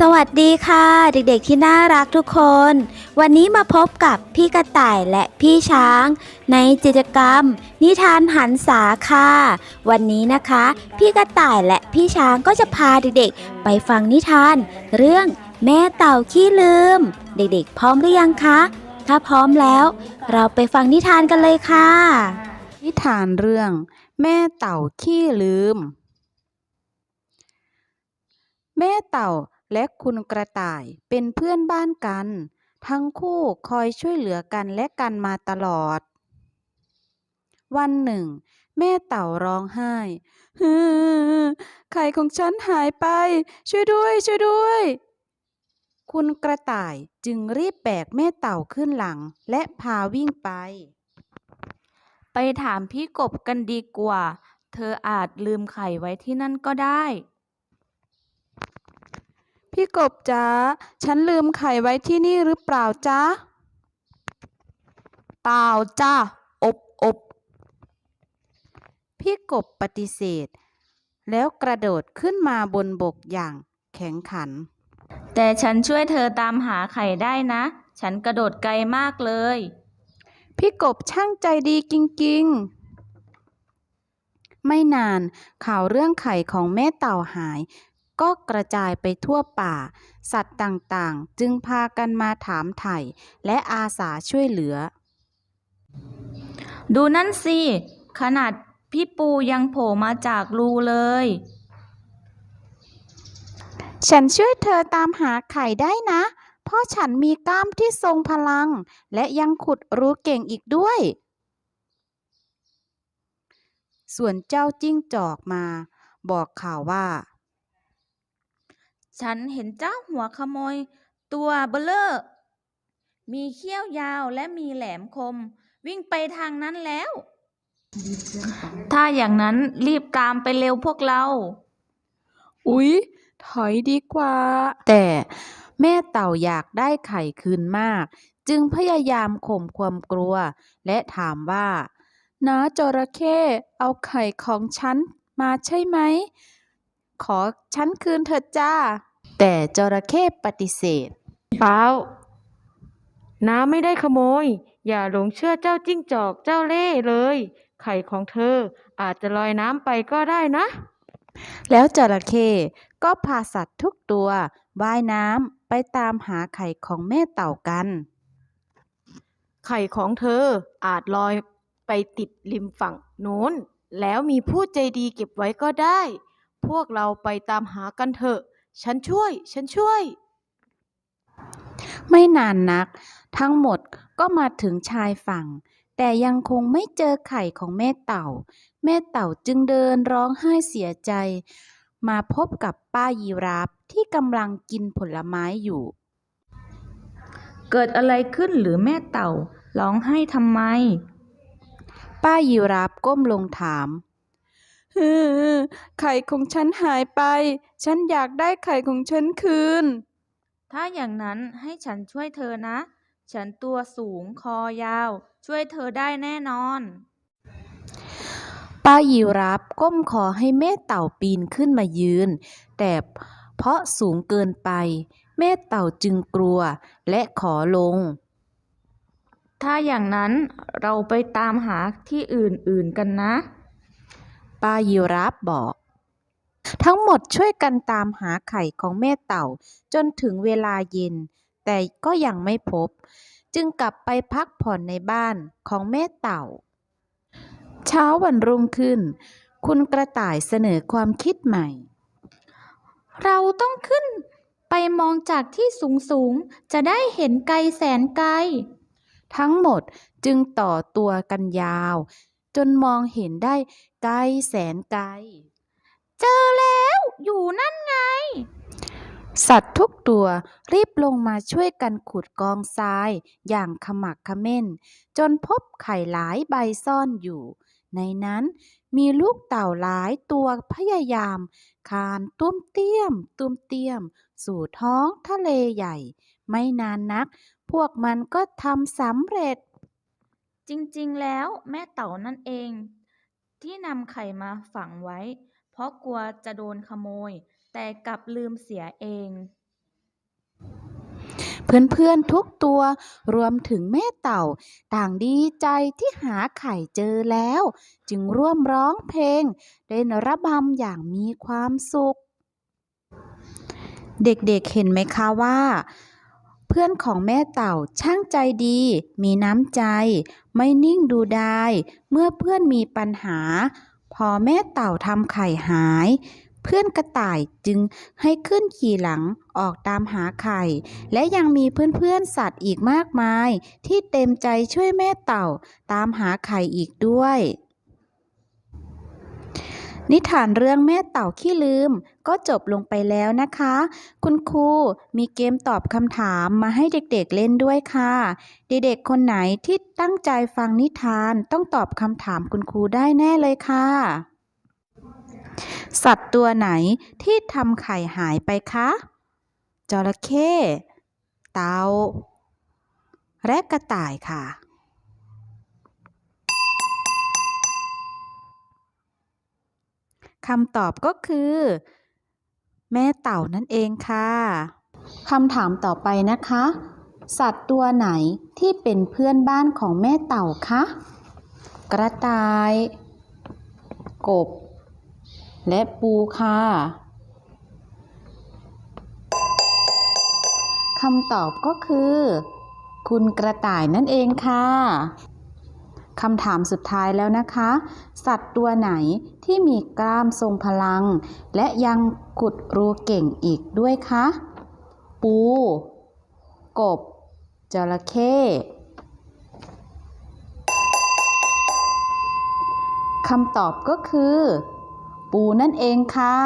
สวัสดีค่ะ เด็กๆที่น่ารักทุกคน วันนี้มาพบกับพี่กระต่ายและพี่ช้าง ในกิจกรรม นิทานหันษาค่ะ วันนี้นะคะ พี่กระต่ายและพี่ช้างก็จะพาเด็กๆ ไปฟังนิทาน เรื่องแม่เต่าขี้ลืม เด็กๆ พร้อมหรือยังคะ ถ้าพร้อมแล้ว เราไปฟังนิทานกันเลยค่ะ นิทานเรื่อง แม่เต่าขี้ลืม แม่เต่า และคุณกระต่ายเป็นเพื่อนบ้านกัน ทั้งคู่คอยช่วยเหลือกันและกันมาตลอด วันหนึ่ง แม่เต่าร้องไห้ฮือไข่ของฉันหายไป ช่วยด้วย ช่วยด้วย คุณกระต่ายจึงรีบแบกแม่เต่าขึ้นหลัง และพาวิ่งไป ไปถามพี่กบกันดีกว่า เธออาจลืมไข่ไว้ที่นั่นก็ได้ พี่กบจ๊ะฉันลืมไข่ไว้ที่นี่หรือเปล่าจ๊ะ เปล่าจ้า อบอบ พี่กบปฏิเสธ แล้วกระโดดขึ้นมาบนบกอย่างแข็งขัน แต่ฉันช่วยเธอตามหาไข่ได้นะ ฉันกระโดดไกลมากเลย พี่กบช่างใจดีจริงๆไม่นานข่าวเรื่องไข่ของแม่เต่าหาย ก็กระจายไปทั่วป่า สัตว์ต่างๆ จึงพากันมาถามไถ่และอาสาช่วยเหลือ ดูนั่นสิ ขนาดพี่ปูยังโผล่มาจากรูเลย ฉันช่วยเธอตามหาไข่ได้นะ เพราะฉันมีกล้ามที่ทรงพลัง และยังขุดรู้เก่งอีกด้วย ส่วนเจ้าจิ้งจอกมา บอกข่าวว่า ฉันเห็นเจ้าหัวขโมย ตัวเบลเลอร์มีเขี้ยวยาวและมีแหลมคม วิ่งไปทางนั้นแล้ว ถ้าอย่างนั้นรีบตามไปเร็วพวกเรา อุ๊ย ถอยดีกว่า แต่แม่เต่าอยากได้ไข่คืนมาก จึงพยายามข่มความกลัว และถามว่าน้าจระเข้เอาไข่ของฉันมาใช่ไหม ขอฉันคืนเถอะจ้า แต่จระเข้ปฏิเสธ เปล่า น้าไม่ได้ขโมย อย่าหลงเชื่อเจ้าจิ้งจอกเจ้าเล่ห์เลย ไข่ของเธออาจจะลอยน้ำไปก็ได้นะ แล้วจระเข้ก็พาสัตว์ทุกตัวว่ายน้ำไปตามหาไข่ของแม่เต่ากัน ไข่ของเธออาจลอยไปติดริมฝั่งโน้น แล้วมีผู้ใจดีเก็บไว้ก็ได้ พวกเราไปตามหากันเถอะ ฉันช่วย ฉันช่วย ไม่นานนัก ทั้งหมดก็มาถึงชายฝั่ง แต่ยังคงไม่เจอไข่ของแม่เต่า แม่เต่าจึงเดินร้องไห้เสียใจ มาพบกับป้ายีราฟที่กำลังกินผลไม้อยู่ เกิดอะไรขึ้นหรือแม่เต่าร้องไห้ทำไม ป้ายีราฟก้มลงถามเฮ้อไข่ของฉันหายไป ฉันอยากได้ไข่ของฉันคืน ถ้าอย่างนั้นให้ฉันช่วยเธอนะ ฉันตัวสูงคอยาว ช่วยเธอได้แน่นอน ป้ายีรับก้มขอให้แม่เต่าปีนขึ้นมายืน แต่เพราะสูงเกินไป แม่เต่าจึงกลัวและขอลง ถ้าอย่างนั้นเราไปตามหาที่อื่นๆกันนะ ป้ายีรับบอก ทั้งหมดช่วยกันตามหาไข่ของแม่เต่าจนถึงเวลาเย็น แต่ก็ยังไม่พบ จึงกลับไปพักผ่อนในบ้านของแม่เต่า เช้าวันรุ่งขึ้น คุณกระต่ายเสนอความคิดใหม่ เราต้องขึ้นไปมองจากที่สูงๆจะได้เห็นไกลแสนไกล ทั้งหมดจึงต่อตัวกันยาว จนมองเห็นได้ ไกลแสนไกล เจอแล้วอยู่นั่นไง สัตว์ทุกตัวรีบลงมาช่วยกันขุดกองทราย อย่างขมักเขม้น จนพบไข่หลายใบซ่อนอยู่ ในนั้นมีลูกเต่าหลายตัวพยายาม คานตุ้มเตี้ยม ตุ้มเตี้ยม สู่ท้องทะเลใหญ่ ไม่นานนัก พวกมันก็ทำสำเร็จ จริงๆ แล้วแม่เต่านั่นเอง ที่นำไข่มาฝังไว้ เพราะกลัวจะโดนขโมย แต่กลับลืมเสียเอง เพื่อนๆทุกตัวรวมถึงแม่เต่า ต่างดีใจที่หาไข่เจอแล้ว จึงร่วมร้องเพลงเล่นระบำอย่างมีความสุข เด็กๆเห็นไหมคะว่า พื่อนของแม่เต่าช่างใจดี มีน้ำใจ ไม่นิ่งดูดายเมื่อเพื่อนมีปัญหา พอแม่เต่าทำไข่หาย เพื่อนกระต่ายจึงให้ขึ้นขี่หลังออกตามหาไข่ และยังมีเพื่อนๆสัตว์อีกมากมาย ที่เต็มใจช่วยแม่เต่าตามหาไข่อีกด้วย นิทานเรื่องแม่เต่าขี้ลืม ก็จบลงไปแล้วนะคะ คุณครูมีเกมตอบคำถามมาให้เด็กๆเล่นด้วยค่ะ เด็กๆคนไหนที่ตั้งใจฟังนิทานต้องตอบคำถามคุณครูได้แน่เลยค่ะ สัตว์ตัวไหนที่ทำไข่หายไปคะจระเข้เต่าและกระต่ายค่ะ คำตอบก็คือ แม่เต่านั่นเองค่ะคำถามต่อไปนะคะ สัตว์ตัวไหนที่เป็นเพื่อนบ้านของแม่เต่าคะ กระต่าย กบ และปูค่ะคำตอบก็คือ คุณกระต่ายนั่นเองค่ะ คำถามสุดท้ายแล้วนะคะ สัตว์ตัวไหนที่มีกล้ามทรงพลัง และยังขุดรูเก่งอีกด้วยคะ ปู กบ จระเข้คำตอบก็คือ ปูนั่นเองค่ะ